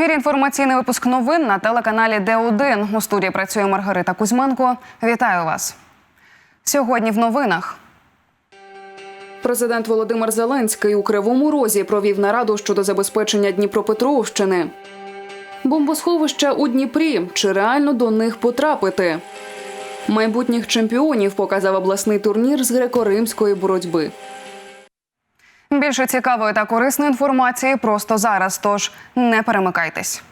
ефірі інформаційний випуск новин на телеканалі Д1. У студії працює Маргарита Кузьменко. Вітаю вас. Сьогодні в новинах. Президент Володимир Зеленський у Кривому Розі провів нараду щодо забезпечення Дніпропетровщини. Бомбосховища у Дніпрі. Чи реально до них потрапити? Майбутніх чемпіонів показав обласний турнір з греко-римської боротьби. Більше цікавої та корисної інформації просто зараз. Тож не перемикайтесь.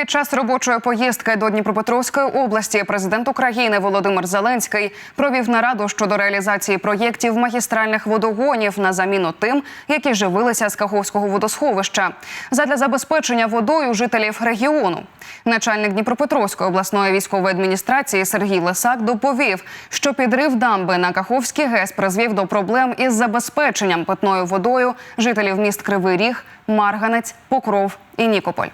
Під час робочої поїздки до Дніпропетровської області президент України Володимир Зеленський провів нараду щодо реалізації проєктів магістральних водогонів на заміну тим, які живилися з Каховського водосховища, задля забезпечення водою жителів регіону. Начальник Дніпропетровської обласної військової адміністрації Сергій Лисак доповів, що підрив дамби на Каховський ГЕС призвів до проблем із забезпеченням питною водою жителів міст Кривий Ріг, Марганець, Покров і Нікополь.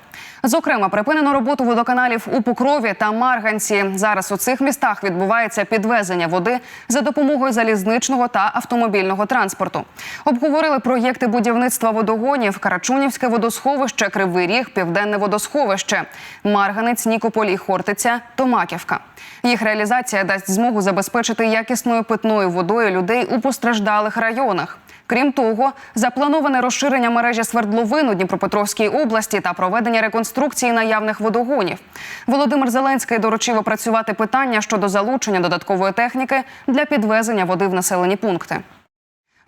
Зокрема, припинено роботу водоканалів у Покрові та Марганці. Зараз у цих містах відбувається підвезення води за допомогою залізничного та автомобільного транспорту. Обговорили проєкти будівництва водогонів, Карачунівське водосховище, Кривий Ріг, Південне водосховище, Марганець, Нікополь і Хортиця, Томаківка. Їх реалізація дасть змогу забезпечити якісною питною водою людей у постраждалих районах. Крім того, заплановане розширення мережі свердловин у Дніпропетровській області та проведення реконструкції наявних водогонів. Володимир Зеленський доручив опрацювати питання щодо залучення додаткової техніки для підвезення води в населені пункти.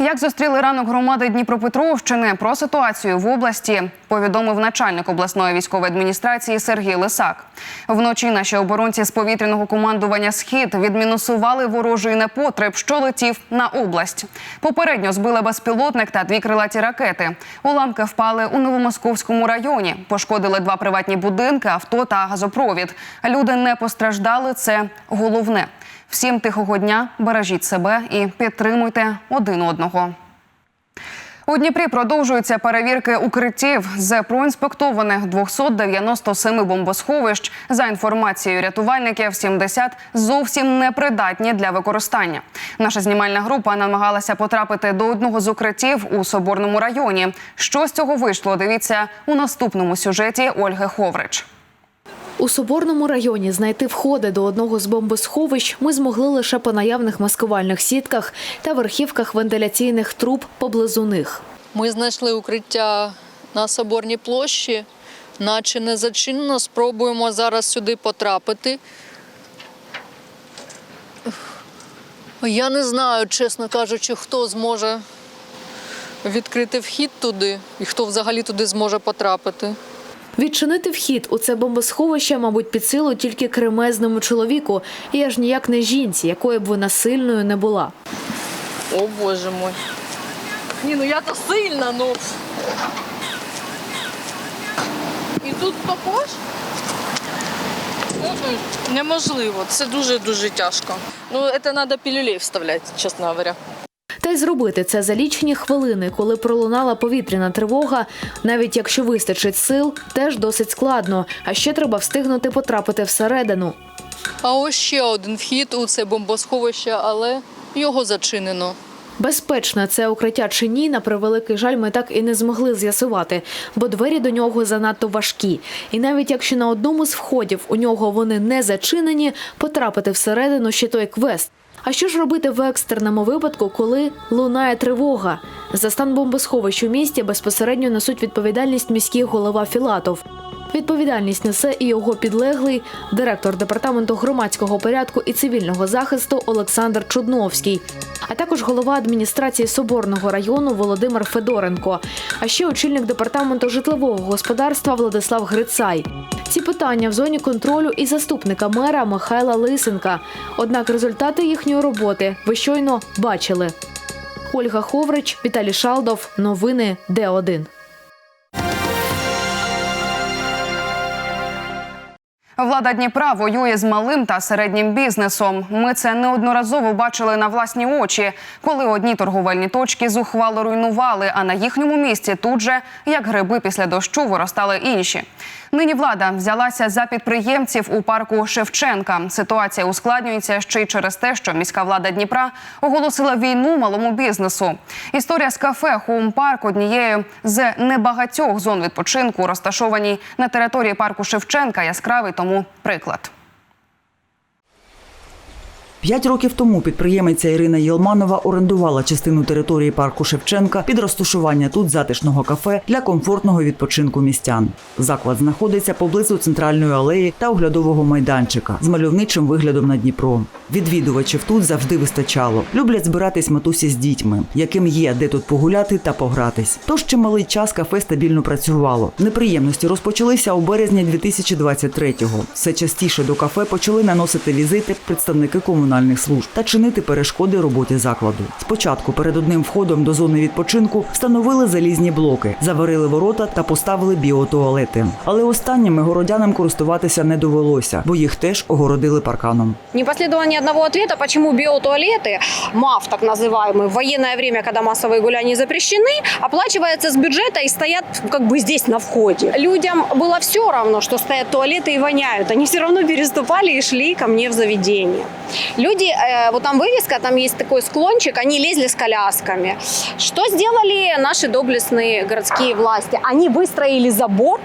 Як зустріли ранок громади Дніпропетровщини про ситуацію в області, повідомив начальник обласної військової адміністрації Сергій Лисак. Вночі наші оборонці з повітряного командування Схід відмінусували ворожий непотреб, що летів на область. Попередньо збили безпілотник та дві крилаті ракети. Уламки впали у Новомосковському районі. Пошкодили два приватні будинки, авто та газопровід. Люди не постраждали. Це головне. Всім тихого дня, бережіть себе і підтримуйте один одного. У Дніпрі продовжуються перевірки укриттів з проінспектованих 297 бомбосховищ. За інформацією рятувальників, 70 зовсім непридатні для використання. Наша знімальна група намагалася потрапити до одного з укриттів у Соборному районі. Що з цього вийшло? Дивіться у наступному сюжеті Ольги Ховрич. У Соборному районі знайти входи до одного з бомбосховищ ми змогли лише по наявних маскувальних сітках та верхівках вентиляційних труб поблизу них. Ми знайшли укриття на Соборній площі, наче не зачинено. Спробуємо зараз сюди потрапити. Я не знаю, чесно кажучи, хто зможе відкрити вхід туди і хто взагалі туди зможе потрапити. Відчинити вхід у це бомбосховище, мабуть, під силу тільки кремезному чоловіку, і аж ніяк не жінці, якою б вона сильною не була. О боже мой. Ні, ну я то сильна, ну. І тут також? Неможливо, це дуже-дуже тяжко. Ну, це треба пілюлей вставляти, чесно говоря. Та й зробити це за лічені хвилини, коли пролунала повітряна тривога, навіть якщо вистачить сил, теж досить складно. А ще треба встигнути потрапити всередину. А ось ще один вхід у це бомбосховище, але його зачинено. Безпечне це укриття чи ні, на превеликий жаль, ми так і не змогли з'ясувати, бо двері до нього занадто важкі. І навіть якщо на одному з входів у нього вони не зачинені, потрапити всередину ще той квест. А що ж робити в екстреному випадку, коли лунає тривога? За стан бомбосховищ у місті безпосередньо несуть відповідальність міський голова Філатов. Відповідальність несе і його підлеглий директор департаменту громадського порядку і цивільного захисту Олександр Чудновський, а також голова адміністрації Соборного району Володимир Федоренко, а ще очільник департаменту житлового господарства Владислав Грицай. Ці питання в зоні контролю і заступника мера Михайла Лисенка. Однак результати їхньої роботи ви щойно бачили. Ольга Ховрич, Віталій Шалдов. Новини Д1. Влада Дніпра воює з малим та середнім бізнесом. Ми це неодноразово бачили на власні очі, коли одні торговельні точки зухвало руйнували, а на їхньому місці тут же, як гриби після дощу, виростали інші. Нині влада взялася за підприємців у парку Шевченка. Ситуація ускладнюється ще й через те, що міська влада Дніпра оголосила війну малому бізнесу. Історія з кафе Хоум Парк однією з небагатьох зон відпочинку, розташованій на території парку Шевченка, яскравий тому приклад. П'ять років тому підприємиця Ірина Єлманова орендувала частину території парку Шевченка під розташування тут затишного кафе для комфортного відпочинку містян. Заклад знаходиться поблизу центральної алеї та оглядового майданчика з мальовничим виглядом на Дніпро. Відвідувачів тут завжди вистачало. Люблять збиратись матусі з дітьми, яким є де тут погуляти та погратись. Тож чималий час кафе стабільно працювало. Неприємності розпочалися у березні 2023-го. Все частіше до кафе почали наносити візити представники комунальних служб та чинити перешкоди роботі закладу. Спочатку перед одним входом до зони відпочинку встановили залізні блоки, заварили ворота та поставили біотуалети. Але останніми городянам користуватися не довелося, бо їх теж огородили парканом. Не последовало ни одного ответа, почему биотуалеты, МАФ так называемый, в военное время, когда массовые гуляния запрещены, оплачиваются с бюджета и стоят как бы здесь на входе. Людям было все равно, что стоят туалеты и воняют. Они все равно переступали и шли ко мне в заведение. Люди, э, вот там вывеска, там есть такой склончик, они лезли с колясками. Что сделали наши доблестные городские власти? Они выстроили забор,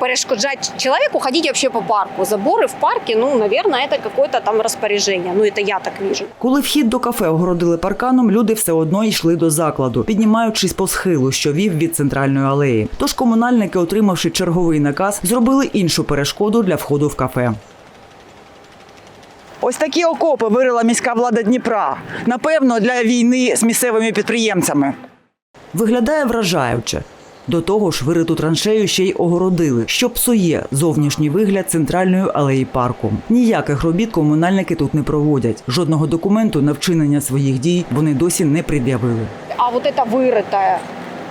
перешкоджать человеку ходить вообще по парку. Заборы в парке, ну, наверное, это какое-то там распоряжение. Ну, это я так вижу. Коли вхід до кафе огородили парканом, люди все одно йшли до закладу, піднімаючись по схилу, що вів від центральної алеї. Тож комунальники, отримавши черговий наказ, зробили іншу перешкоду для входу в кафе. Ось такі окопи вирила міська влада Дніпра. Напевно, для війни з місцевими підприємцями. Виглядає вражаюче. До того ж, вириту траншею ще й огородили, що псує зовнішній вигляд центральної алеї парку. Ніяких робіт комунальники тут не проводять. Жодного документу на вчинення своїх дій вони досі не пред'явили. А вот это вырытое.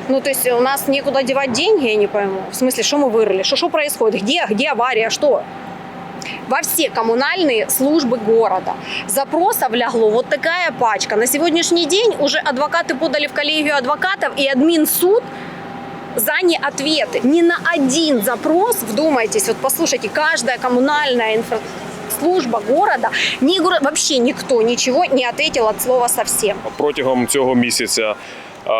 Ну, то есть у нас некуда девать деньги, я не пойму. В смысле, что мы вырыли? Что, что происходит? Где, где авария? Что? Во все коммунальные службы города. Запросов лягло вот такая пачка. На сегодняшний день уже адвокаты подали в коллегию адвокатов и админ суд за неответы. Ни на один запрос, вдумайтесь, вот послушайте, каждая коммунальная инфра служба города, ни, горо- вообще никто ничего не ответил от слова совсем. протягом цього місяця. е,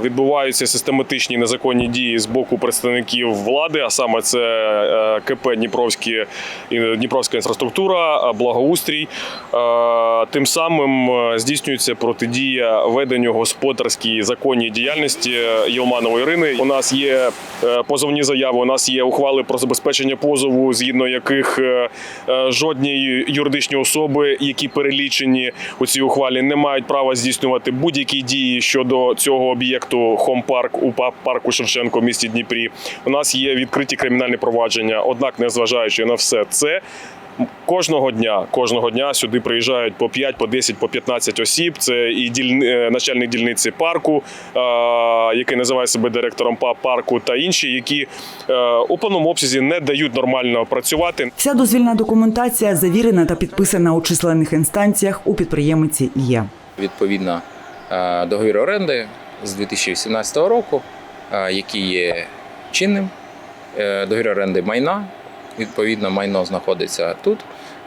Відбуваються систематичні незаконні дії з боку представників влади, а саме це е, КП Дніпровські Дніпровська інфраструктура, е, благоустрій. Е, Тим самим е, здійснюється протидія веденню господарській законній діяльності Єлманової Ірини. У нас є е, позовні заяви, у нас є ухвали про забезпечення позову, згідно яких е, е, жодні юридичні особи, які перелічені у цій ухвалі, не мають права здійснювати будь-які дії щодо цього об'єкту Хомпарк у па- парку Шевченко в місті Дніпрі. У нас є відкриті кримінальні провадження. Однак, незважаючи на все це. Кожного дня, кожного дня сюди приїжджають по 5, по 10, по 15 осіб. Це і діль... е, начальник дільниці парку, е, який називає себе директором па- парку, та інші, які е, у повному обсязі не дають нормально працювати. Вся дозвільна документація завірена та підписана у численних інстанціях у підприємиці є. відповідно е, договір оренди з 2018 року, який є чинним. Е, Договір оренди майна. Відповідно, майно знаходиться тут.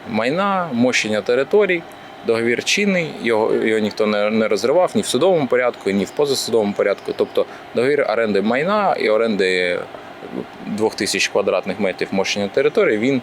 Майна, мощення територій, договір чинний, його, його ніхто не, не розривав ні в судовому порядку, ні в позасудовому порядку. Тобто договір оренди майна і оренди 2000 квадратних метрів мощення території, він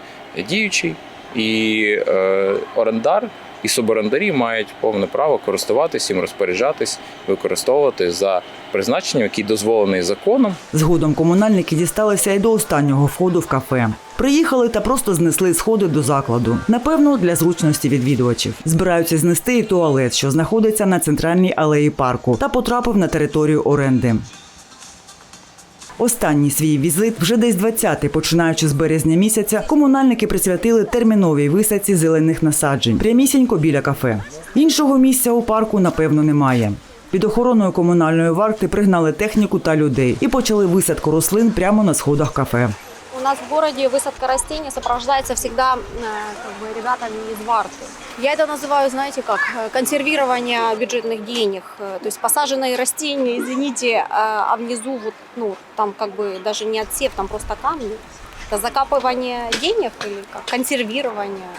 діючий. І е, орендар і суборендарі мають повне право користуватись їм, розпоряджатись, використовувати за призначенням, який дозволений законом. Згодом комунальники дісталися й до останнього входу в кафе. Приїхали та просто знесли сходи до закладу. Напевно, для зручності відвідувачів. Збираються знести і туалет, що знаходиться на центральній алеї парку, та потрапив на територію оренди. Останній свій візит, вже десь 20-й, починаючи з березня місяця, комунальники присвятили терміновій висадці зелених насаджень прямісінько біля кафе. Іншого місця у парку, напевно, немає. Під охороною комунальної варти пригнали техніку та людей і почали висадку рослин прямо на сходах кафе У нас в городе высадка растений сопровождается всегда э, как бы, ребятами из Варты. Я это называю, знаете как, э, консервирование бюджетных денег. Э, То есть посаженные растения, извините, э, а внизу вот, ну, там как бы даже не отсев, там просто камни. Это закапывание денег или как? Консервирование,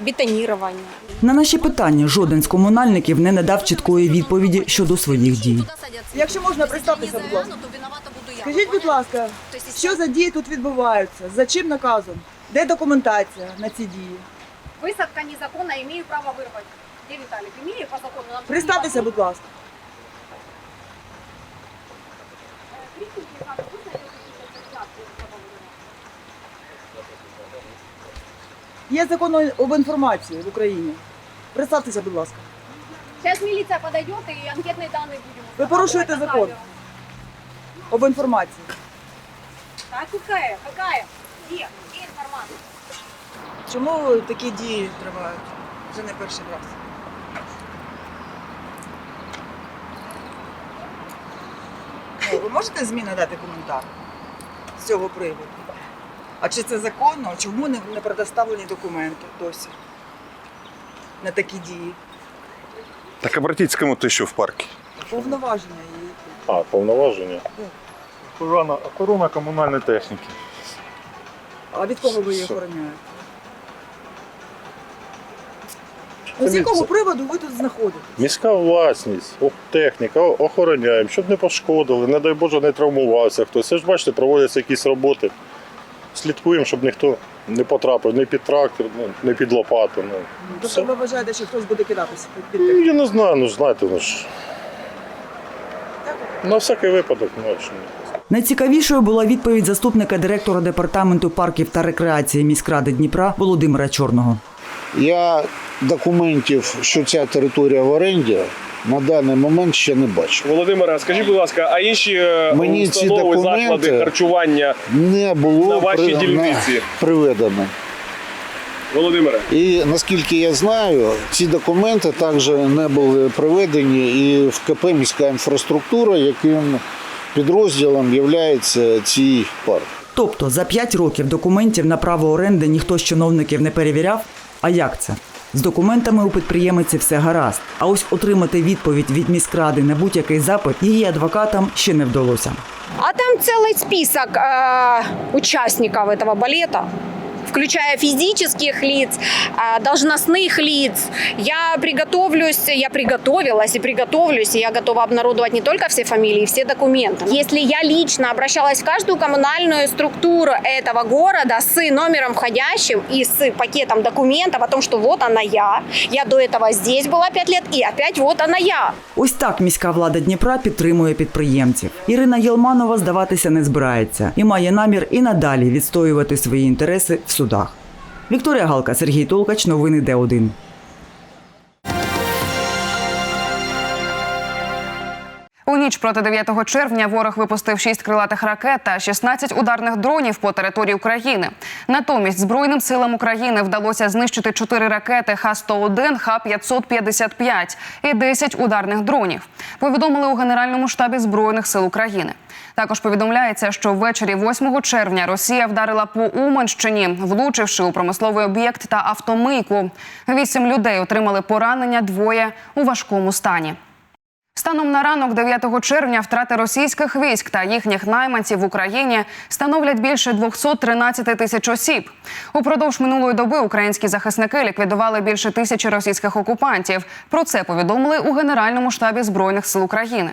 бетонирование. На наші питання жоден з комунальників не надав чіткої відповіді щодо своїх дій. Якщо можна, представтеся, будь ласка. Скажіть, будь ласка, що за дії тут відбуваються? За чим наказом? Де документація на ці дії? Высадка незаконна, имею право вырвать. Где Виталик? Имею по закону. Нам Представтеся, будь ласка. Є закон об інформації в Україні. Представтеся, будь ласка. Сейчас милиция подойдет и анкетные данные будем. Ви порушуєте закон об інформації. Так какая? Какая? Где? Где информация? Чому такі дії тривають? Вже не перший раз. Ну, ви можете змі надати коментар з цього приводу? А чи це законно? Чому не, не предоставлені документи досі на такі дії? Так обратитесь к кому-то еще в парке. Повноваження її. А, повноваження. Охорона, охорона комунальної техніки. А від кого ви її Що? охороняєте? Ну, з якого приводу ви тут знаходитесь? Міська власність, о- техніка, о- охороняємо, щоб не пошкодили, не дай Боже, не травмувався хтось. Це ж бачите, проводяться якісь роботи. Слідкуємо, щоб ніхто не потрапив ні під трактор, ну, ні під лопату. Ну, Тобто все. ви вважаєте, що хтось буде кидатися під Ну, Я не знаю, ну ж знаєте, ну ж. На всякий випадок, ну а. Найцікавішою була відповідь заступника директора департаменту парків та рекреації міськради Дніпра Володимира Чорного. Я документів, що ця територія в оренді, на даний момент ще не бачу. Володимире, скажіть, будь ласка, а інші е, Мені ці установи, документи- заклади харчування Не було На вашій при- дільниці. приведено. Володимире? І наскільки я знаю, ці документи також не були приведені і в КП міська інфраструктура, яким підрозділом є цей парк. Тобто за 5 років документів на право оренди ніхто з чиновників не перевіряв. А як це? З документами у підприємиці все гаразд. А ось отримати відповідь від міськради на будь-який запит її адвокатам ще не вдалося. А там целый список э, участников этого балета включая физических лиц, э, должностных лиц. Я приготовлюсь, я приготовилась и приготовлюсь, и я готова обнародовать не только все фамилии, все документы. Если я лично обращалась в каждую коммунальную структуру этого города с номером входящим и с пакетом документов о том, что вот она я, я до этого здесь была пять лет, и опять вот она я. Ось так міська влада Дніпра підтримує підприємців. Ірина Єлманова здаватися не збирається і має намір і надалі відстоювати свої інтереси в судах. Вікторія Галка, Сергій Толкач, новини Д1. Ніч проти 9 червня ворог випустив 6 крилатих ракет та 16 ударних дронів по території України. Натомість Збройним силам України вдалося знищити 4 ракети Х-101, Х-555 і 10 ударних дронів. Повідомили у Генеральному штабі Збройних сил України. Також повідомляється, що ввечері 8 червня Росія вдарила по Уманщині, влучивши у промисловий об'єкт та автомийку. Вісім людей отримали поранення, двоє у важкому стані. Станом на ранок 9 червня втрати російських військ та їхніх найманців в Україні становлять більше 213 тисяч осіб. Упродовж минулої доби українські захисники ліквідували більше тисячі російських окупантів. Про це повідомили у Генеральному штабі збройних сил України.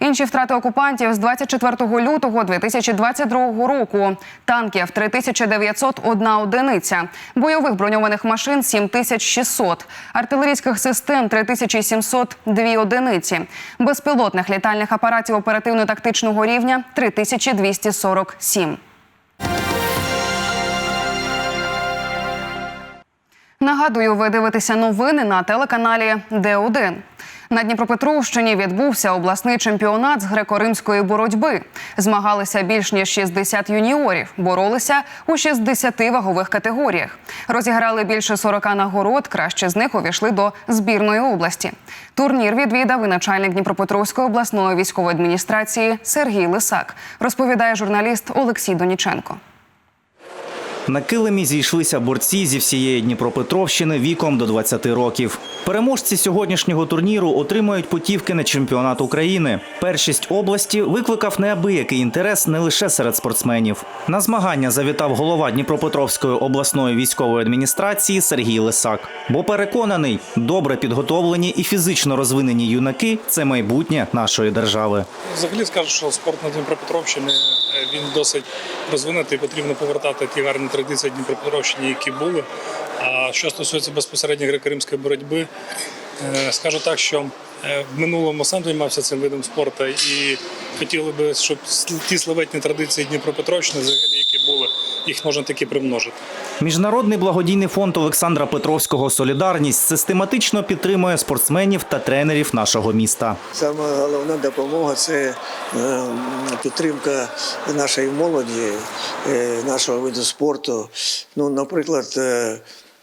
Інші втрати окупантів з 24 лютого 2022 року. Танків 3901 одиниця, бойових броньованих машин 7600, артилерійських систем 3702 одиниці, безпілотних літальних апаратів оперативно-тактичного рівня 3247. Нагадую, ви дивитеся новини на телеканалі Д1. На Дніпропетровщині відбувся обласний чемпіонат з греко-римської боротьби. Змагалися більш ніж 60 юніорів, боролися у 60 вагових категоріях. Розіграли більше 40 нагород. Кращі з них увійшли до збірної області. Турнір відвідав і начальник Дніпропетровської обласної військової адміністрації Сергій Лисак. Розповідає журналіст Олексій Доніченко. На килимі зійшлися борці зі всієї Дніпропетровщини віком до 20 років. Переможці сьогоднішнього турніру отримають путівки на чемпіонат України. Першість області викликав неабиякий інтерес не лише серед спортсменів. На змагання завітав голова Дніпропетровської обласної військової адміністрації Сергій Лисак. Бо переконаний, добре підготовлені і фізично розвинені юнаки це майбутнє нашої держави. Взагалі скажу, що спорт на Дніпропетровщині він досить розвинутий. Потрібно повертати ті гарні традиції Дніпропетровщини, які були. А що стосується безпосередньо греко-римської боротьби, е, скажу так, що е, в минулому сам займався цим видом спорту і хотіли би, щоб ті славетні традиції Дніпропетровщини, взагалі, які були, їх можна таки примножити. Міжнародний благодійний фонд Олександра Петровського Солідарність систематично підтримує спортсменів та тренерів нашого міста. Саме головна допомога це е, підтримка нашої молоді, е, нашого виду спорту. Ну, наприклад,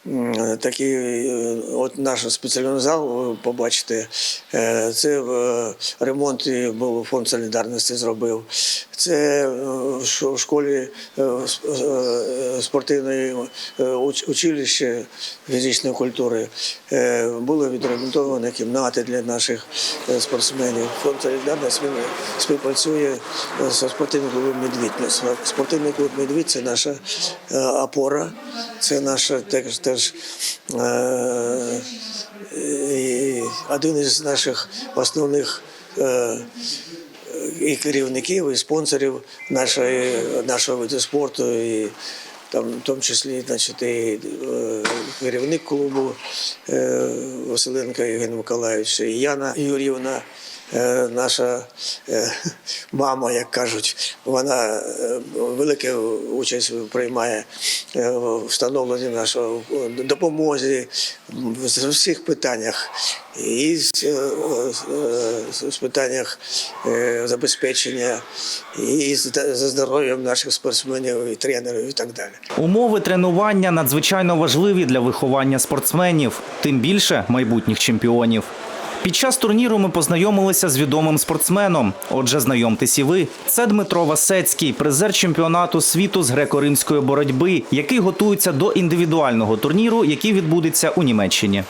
е, такий е, от наш спеціальний зал, ви побачите, е, це е, ремонт був фонд солідарності зробив. Це е, в школі е, е, спортивної е, уч- училище фізичної культури е, були відремонтовані кімнати для наших е, спортсменів. Фонд солідарності співпрацює е, зі спортивним клубом Медвідь. Спортивний клуб Медвідь це наша е, опора, це наша теж теж е, один із наших основних. е, і керівників, і спонсорів нашої, нашого виду спорту, і там, в тому числі значить, і е, керівник клубу е, Василенко Євген Миколаївич, і Яна Юрівна, наша е, мама, як кажуть, вона е, велику участь приймає е, в встановленні нашого в допомозі в всіх питаннях. І е, е, з питаннях е, забезпечення, і за здоров'ям наших спортсменів, і тренерів, і так далі. Умови тренування надзвичайно важливі для виховання спортсменів, тим більше майбутніх чемпіонів. Під час турніру ми познайомилися з відомим спортсменом. Отже, знайомтесь і ви. Це Дмитро Васецький, призер чемпіонату світу з греко-римської боротьби, який готується до індивідуального турніру, який відбудеться у Німеччині.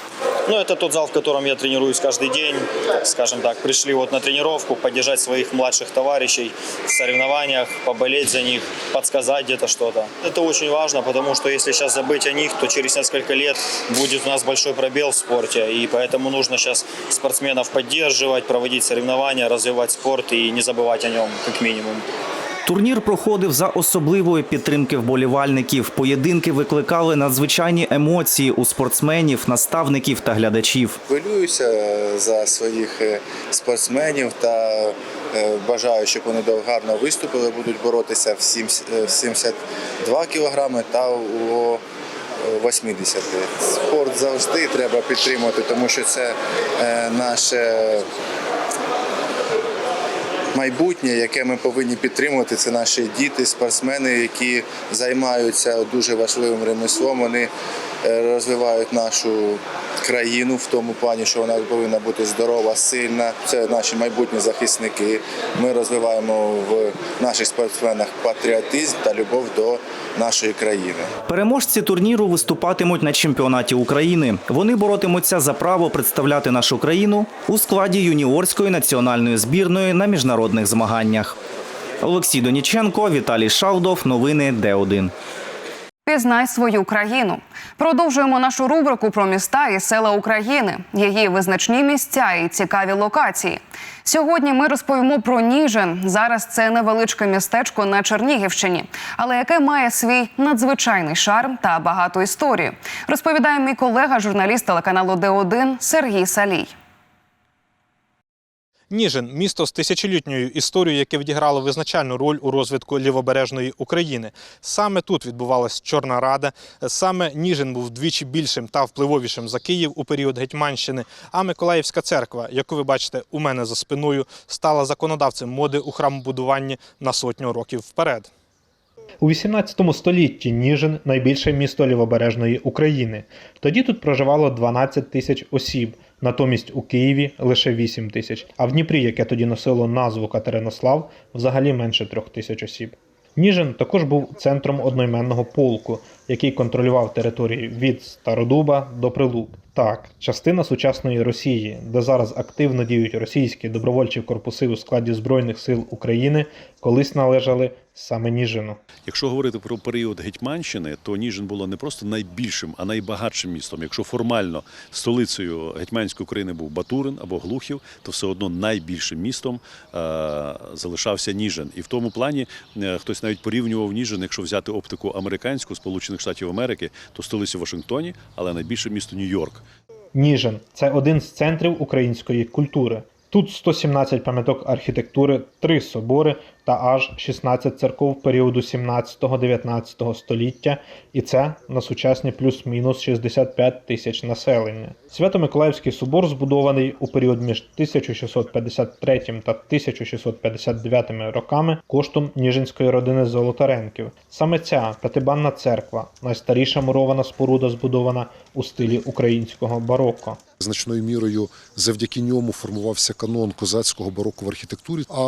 Ну, это тот зал, в котором я тренируюсь каждый день. Скажем так, пришли вот на тренировку, поддержать своих младших товарищей в соревнованиях, поболеть за них, подсказать где-то что-то. Это очень важно, потому что если сейчас забыть о них, то через несколько лет будет у нас большой пробел в спорте. И поэтому нужно сейчас спортсменов поддерживать, проводить соревнования, развивать спорт и не забывать о нем, как минимум. Турнір проходив за особливої підтримки вболівальників. Поєдинки викликали надзвичайні емоції у спортсменів, наставників та глядачів. Хвилююся за своїх е, спортсменів та е, бажаю, щоб вони гарно виступили, будуть боротися в сім- е, 72 кілограми та у 80. Спорт завжди треба підтримувати, тому що це е, наше майбутнє, яке ми повинні підтримувати. Це наші діти, спортсмени, які займаються дуже важливим ремеслом. Вони розвивають нашу країну в тому плані, що вона повинна бути здорова, сильна. Це наші майбутні захисники. Ми розвиваємо в наших спортсменах патріотизм та любов до нашої країни. Переможці турніру виступатимуть на чемпіонаті України. Вони боротимуться за право представляти нашу країну у складі юніорської національної збірної на міжнародних змаганнях. Олексій Доніченко, Віталій Шалдов. Новини Д1. Пізнай свою країну. Продовжуємо нашу рубрику про міста і села України, її визначні місця і цікаві локації. Сьогодні ми розповімо про Ніжин. Зараз це невеличке містечко на Чернігівщині, але яке має свій надзвичайний шарм та багату історію. Розповідає мій колега, журналіст телеканалу Д1 Сергій Салій. Ніжин місто з тисячолітньою історією, яке відіграло визначальну роль у розвитку лівобережної України. Саме тут відбувалась Чорна Рада. Саме Ніжин був вдвічі більшим та впливовішим за Київ у період Гетьманщини. А Миколаївська церква, яку ви бачите у мене за спиною, стала законодавцем моди у храмобудуванні на сотню років вперед. У 18 столітті Ніжин найбільше місто лівобережної України. Тоді тут проживало 12 тисяч осіб, натомість у Києві лише 8 тисяч, а в Дніпрі, яке тоді носило назву Катеринослав, взагалі менше трьох тисяч осіб. Ніжин також був центром одноіменного полку, який контролював території від Стародуба до Прилук. Так, частина сучасної Росії, де зараз активно діють російські добровольчі корпуси у складі Збройних сил України, колись належали саме Ніжину. Якщо говорити про період Гетьманщини, то Ніжин було не просто найбільшим, а найбагатшим містом. Якщо формально столицею Гетьманської України був Батурин або Глухів, то все одно найбільшим містом е, залишався Ніжин. І в тому плані е, хтось навіть порівнював Ніжин, якщо взяти оптику американську Сполучених Штатів Америки, то столиці Вашингтоні, але найбільше місто Нью-Йорк. Ніжин це один з центрів української культури. Тут 117 пам'яток архітектури, три собори та аж 16 церков періоду 17-19 століття, і це на сучасні плюс-мінус 65 тисяч населення. Свято-Миколаївський собор збудований у період між 1653 та 1659 роками коштом Ніжинської родини Золотаренків. Саме ця п'ятибанна церква, найстаріша мурована споруда, збудована у стилі українського бароко. Значною мірою завдяки ньому формувався канон козацького бароко в архітектурі. А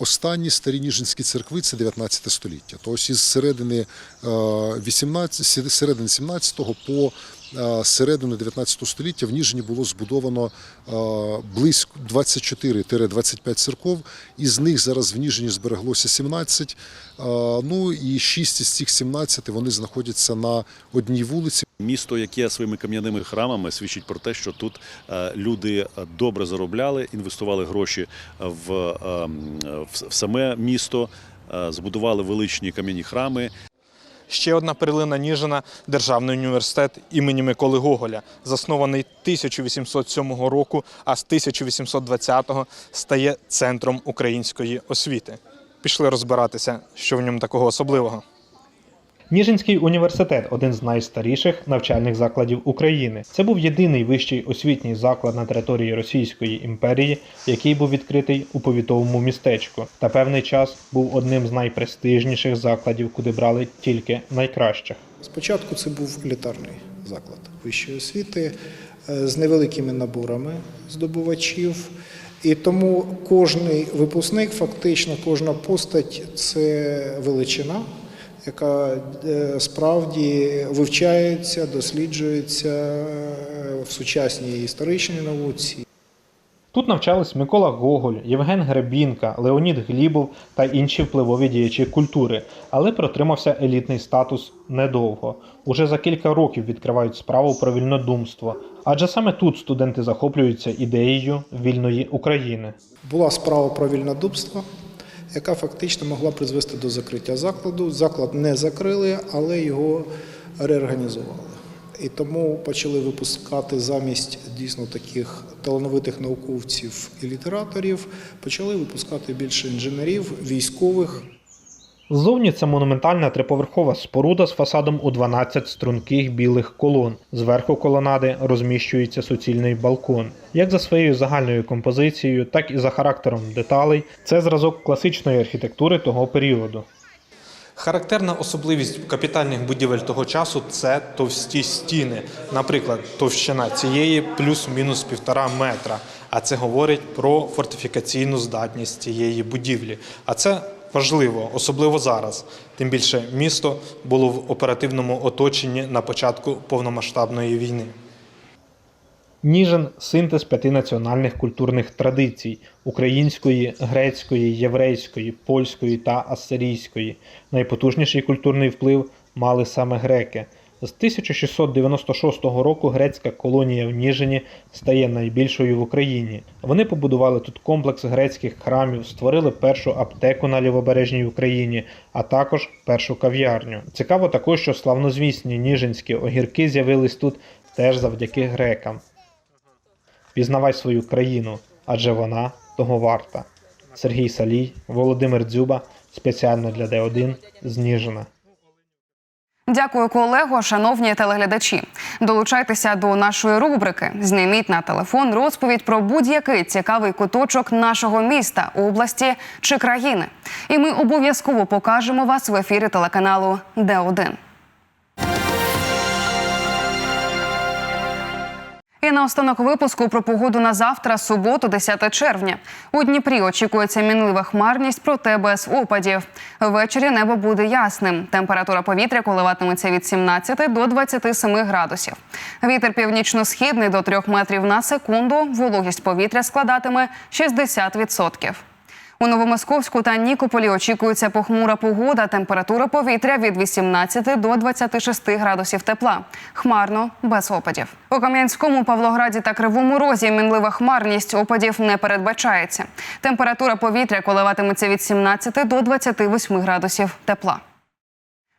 останні старі ніжинські церкви це 19 століття. То ось із середини е, 18, сі- середини 17-го по е, середину 19 століття в Ніжині було збудовано е, близько 24-25 церков. Із них зараз в Ніжині збереглося 17. е, Ну і 6 із цих 17 вони знаходяться на одній вулиці. Місто, яке своїми кам'яними храмами свідчить про те, що тут люди добре заробляли, інвестували гроші в, в- саме місто, збудували величні кам'яні храми. Ще одна перлина Ніжина Державний університет імені Миколи Гоголя, заснований 1807 року, а з 1820-го стає центром української освіти. Пішли розбиратися, що в ньому такого особливого. Ніжинський університет один з найстаріших навчальних закладів України. Це був єдиний вищий освітній заклад на території Російської імперії, який був відкритий у повітовому містечку, та певний час був одним з найпрестижніших закладів, куди брали тільки найкращих. Спочатку це був елітарний заклад вищої освіти е, з невеликими наборами здобувачів. І тому кожний випускник, фактично кожна постать це величина, яка е, справді вивчається, досліджується е, в сучасній історичній науці. Тут навчались Микола Гоголь, Євген Гребінка, Леонід Глібов та інші впливові діячі культури, але протримався елітний статус недовго. Уже за кілька років відкривають справу про вільнодумство, адже саме тут студенти захоплюються ідеєю вільної України. Була справа про вільнодубство, яка фактично могла призвести до закриття закладу. Заклад не закрили, але його реорганізували. І тому почали випускати замість дійсно таких талановитих науковців і літераторів, почали випускати більше інженерів, військових. Ззовні це монументальна триповерхова споруда з фасадом у 12 струнких білих колон. Зверху колонади розміщується суцільний балкон. Як за своєю загальною композицією, так і за характером деталей, це зразок класичної архітектури того періоду. Характерна особливість капітальних будівель того часу це товсті стіни. Наприклад, товщина цієї плюс-мінус півтора метра. А це говорить про фортифікаційну здатність цієї будівлі. А це важливо, особливо зараз. Тим більше місто було в оперативному оточенні на початку повномасштабної війни. Ніжин синтез п'яти національних культурних традицій української, грецької, єврейської, польської та ассирійської. Найпотужніший культурний вплив мали саме греки. З 1696 року грецька колонія в Ніжині стає найбільшою в Україні. Вони побудували тут комплекс грецьких храмів, створили першу аптеку на лівобережній Україні, а також першу кав'ярню. Цікаво також, що славнозвісні ніжинські огірки з'явились тут теж завдяки грекам. Пізнавай свою країну, адже вона того варта. Сергій Салій, Володимир Дзюба, спеціально для Д1 з Ніжина. Дякую, колего, шановні телеглядачі. Долучайтеся до нашої рубрики. Зніміть на телефон розповідь про будь-який цікавий куточок нашого міста, області чи країни. І ми обов'язково покажемо вас в ефірі телеканалу Д1. І наостанок випуску про погоду на завтра, суботу, 10 червня. У Дніпрі очікується мінлива хмарність, проте без опадів. Ввечері небо буде ясним. Температура повітря коливатиметься від 17 до 27 градусів. Вітер північно-східний до 3 метрів на секунду. Вологість повітря складатиме 60%. У Новомосковську та Нікополі очікується похмура погода. Температура повітря від 18 до 26 градусів тепла. Хмарно, без опадів. У Кам'янському, Павлограді та Кривому Розі мінлива хмарність опадів не передбачається. Температура повітря коливатиметься від 17 до 28 градусів тепла.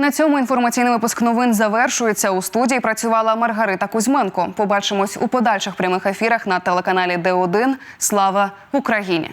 На цьому інформаційний випуск новин завершується. У студії працювала Маргарита Кузьменко. Побачимось у подальших прямих ефірах на телеканалі Д1. Слава Україні!